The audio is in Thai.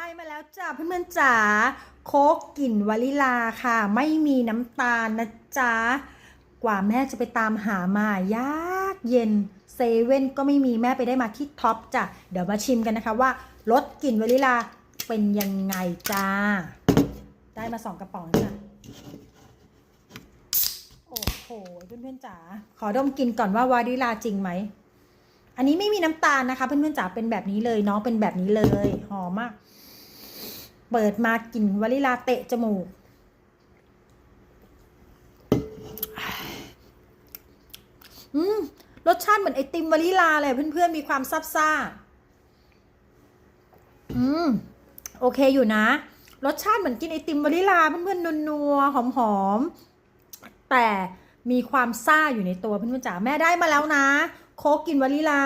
ได้มาแล้วจ้าเพื่อนๆจ๋าโค้กกลิ่นวานิลาค่ะ ไม่มีน้ำตาลนะจ๊ะกว่าแม่จะไปตามหามายากเย็นเซเว่นก็ไม่มีแม่ไปได้มาที่ท็อปจ้ะเดี๋ยวมาชิมกันนะคะว่ารสกลิ่นวานิลาเป็นยังไงจ้า ได้มาสองกระป๋องจ้ะโอ้โหเพื่อนๆจ๋าขอดมกลินก่อนว่าวานิลาจริงไหมอันนี้ไม่มีน้ำตาลนะคะเพื่อนๆจ๋าเป็นแบบนี้เลยเน้องเป็นแบบนี้เลยหอมมาก เปิดมากลิ่นวานิลาเตะจมูก อืม รสชาติเหมือนไอติมวานิลาเลยเพื่อนๆ มีความซับซ่า อืม โอเคอยู่นะ รสชาติเหมือนกินไอติมวานิลาเพื่อนๆนัวๆหอมๆ แต่มีความซ่าอยู่ในตัวเพื่อนๆจ๋าแม่ได้มาแล้วนะ โคกินวานิลา